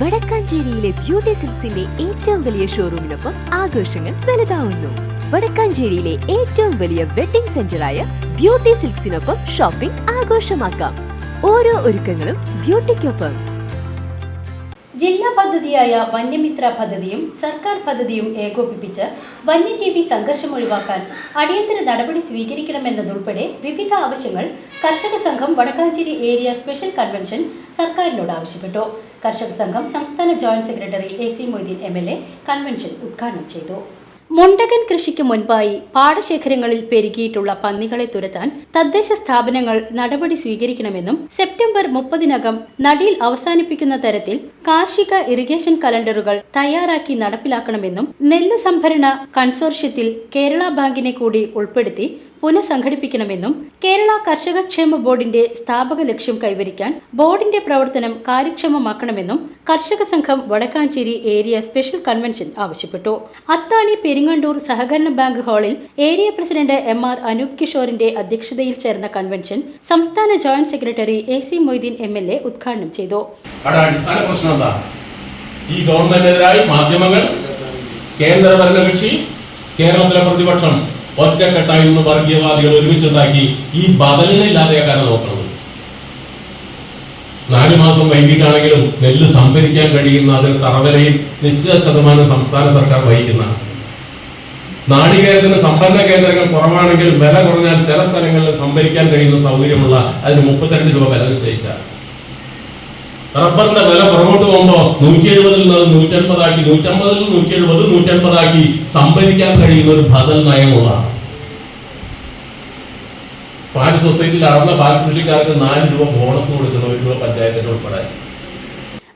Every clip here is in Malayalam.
വടക്കാഞ്ചേരിയിലെ ബ്യൂട്ടി സിൽസിന്റെ ഏറ്റവും വലിയ ഷോറൂമിനൊപ്പം ആഘോഷങ്ങൾ വലുതാവുന്നു. വടക്കാഞ്ചേരിയിലെ ഏറ്റവും വലിയ വെഡിംഗ് സെന്ററായ ബ്യൂട്ടി സിൽക്സിനൊപ്പം ഷോപ്പിംഗ് ആഘോഷമാക്കാം. ഓരോ ഒരുക്കങ്ങളും ബ്യൂട്ടിക്കൊപ്പം. ജില്ലാ പദ്ധതിയായ വന്യമിത്ര പദ്ധതിയും സർക്കാർ പദ്ധതിയും ഏകോപിപ്പിച്ച് വന്യജീവി സംഘർഷം ഒഴിവാക്കാൻ അടിയന്തര നടപടി സ്വീകരിക്കണമെന്നതുൾപ്പെടെ വിവിധ ആവശ്യങ്ങൾ കർഷക സംഘം വടക്കാഞ്ചേരി ഏരിയ സ്പെഷ്യൽ കൺവെൻഷൻ സർക്കാരിനോട് ആവശ്യപ്പെട്ടു കർഷക സംഘം സംസ്ഥാന joint secretary A C Moideen M L A convention ഉദ്ഘാടനം ചെയ്തു. മുണ്ടകൻ കൃഷിക്ക് മുൻപായി പാടശേഖരങ്ങളിൽ പെരുകിയിട്ടുള്ള പന്നികളെ തുരത്താൻ തദ്ദേശ സ്ഥാപനങ്ങൾ നടപടി സ്വീകരിക്കണമെന്നും സെപ്റ്റംബർ മുപ്പതിനകം നടിയിൽ അവസാനിപ്പിക്കുന്ന തരത്തിൽ കാർഷിക ഇറിഗേഷൻ കലണ്ടറുകൾ തയ്യാറാക്കി നടപ്പിലാക്കണമെന്നും നെല്ല് സംഭരണ കൺസോർഷ്യത്തിൽ കേരള ബാങ്കിനെ കൂടി ഉൾപ്പെടുത്തി പുനഃസംഘടിപ്പിക്കണമെന്നും കേരള കർഷക ക്ഷേമ ബോർഡിന്റെ സ്ഥാപക ലക്ഷ്യം കൈവരിക്കാൻ ബോർഡിന്റെ പ്രവർത്തനം കാര്യക്ഷമമാക്കണമെന്നും കർഷക സംഘം വടക്കാഞ്ചേരി ഏരിയ സ്പെഷ്യൽ കൺവെൻഷൻ ആവശ്യപ്പെട്ടു. അത്താണി പെരിങ്ങണ്ടൂർ സഹകരണ ബാങ്ക് ഹാളിൽ area president M R Anoop കിഷോറിന്റെ അധ്യക്ഷതയിൽ ചേർന്ന കൺവെൻഷൻ സംസ്ഥാന joint secretary A C Moideen M L A ഉദ്ഘാടനം ചെയ്തു. അടിസ്ഥാന ഈ ഗവൺമെന്റിനെതിരായി മാധ്യമങ്ങൾ കേന്ദ്ര ഭരണകക്ഷി കേരളത്തിലെ പ്രതിപക്ഷം ഒറ്റക്കെട്ടായി നിന്ന് വർഗീയവാദികൾ ഒരുമിച്ചുണ്ടാക്കി ഈ ബദലിനെ ഇല്ലാതെയാക്കാനാണ് നോക്കുന്നത് നാല് മാസം വൈകിട്ടാണെങ്കിലും നെല്ല് സംഭരിക്കാൻ കഴിയുന്ന അതിൽ തറവരയിൽ നിശ്ചിത ശതമാനം സംസ്ഥാന സർക്കാർ വഹിക്കുന്ന നാളികേരത്തിന് സമ്പന്ന കേന്ദ്രങ്ങൾ കുറവാണെങ്കിലും വില കുറഞ്ഞാൽ ചില സ്ഥലങ്ങളിൽ സംഭരിക്കാൻ കഴിയുന്ന സൗകര്യമുള്ള അതിന് മുപ്പത്തിരണ്ട് രൂപ വില നിശ്ചയിച്ചാൽ റബ്ബറിന്റെ വില പുറകോട്ട് പോകുമ്പോ നൂറ്റി എഴുപതിൽ നിന്ന് നൂറ്റൻപതാക്കി നൂറ്റമ്പതിൽ നിന്ന് നൂറ്റി എഴുപത് നൂറ്റൻപതാക്കി സംഭരിക്കാൻ കഴിയുന്ന ഒരു ബദൽ നയമുള്ളതാണ്. പാൽ സൊസൈറ്റിയിൽ അറന്ന പാൽ കൃഷിക്കാർക്ക് നാല് രൂപ ബോണസ് കൊടുക്കുന്ന ഒരു രൂപ പഞ്ചായത്തിന്റെ ഉൾപ്പെടെ.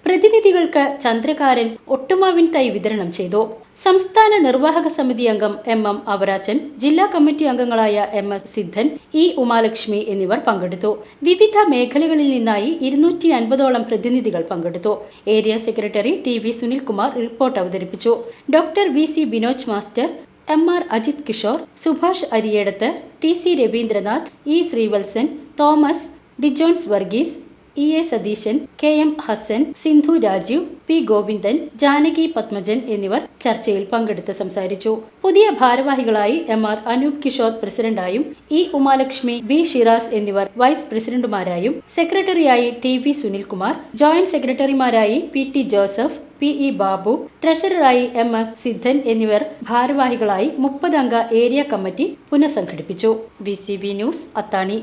പ്രതിനിധികൾക്ക് ചന്ദ്രകാരൻ ഒട്ടുമാവിൻ തൈ വിതരണം ചെയ്തു. സംസ്ഥാന നിർവാഹക സമിതി അംഗം എം എം അവരാച്ചൻ ജില്ലാ കമ്മിറ്റി അംഗങ്ങളായ M S Sidhan E Umalakshmi എന്നിവർ പങ്കെടുത്തു. വിവിധ മേഖലകളിൽ നിന്നായി ഇരുന്നൂറ്റി അൻപതോളം പ്രതിനിധികൾ പങ്കെടുത്തു. Area secretary T V Sunilkumar report അവതരിപ്പിച്ചു. Doctor V C Binoj master M R Ajith Kishore Subhash Ariyedath T C Raveendranath E Sreevalsan Thomas Dijones Varghese E A Satheesan K M Hasan Sindhu Rajeev P Govindan Janaki Padmajan എന്നിവർ ചർച്ചയിൽ പങ്കെടുത്ത് സംസാരിച്ചു. പുതിയ ഭാരവാഹികളായി എം ആർ അനൂപ് കിഷോർ പ്രസിഡന്റായും ഇ ഉമാലക്ഷ്മി ബി ഷിറാസ് എന്നിവർ വൈസ് പ്രസിഡന്റുമാരായും സെക്രട്ടറിയായി T V Sunilkumar joint സെക്രട്ടറിമാരായി P T Joseph P E Babu ട്രഷററായി M S സിദ്ധൻ എന്നിവർ ഭാരവാഹികളായി മുപ്പതംഗ area committee പുനഃസംഘടിപ്പിച്ചു. V news Athani.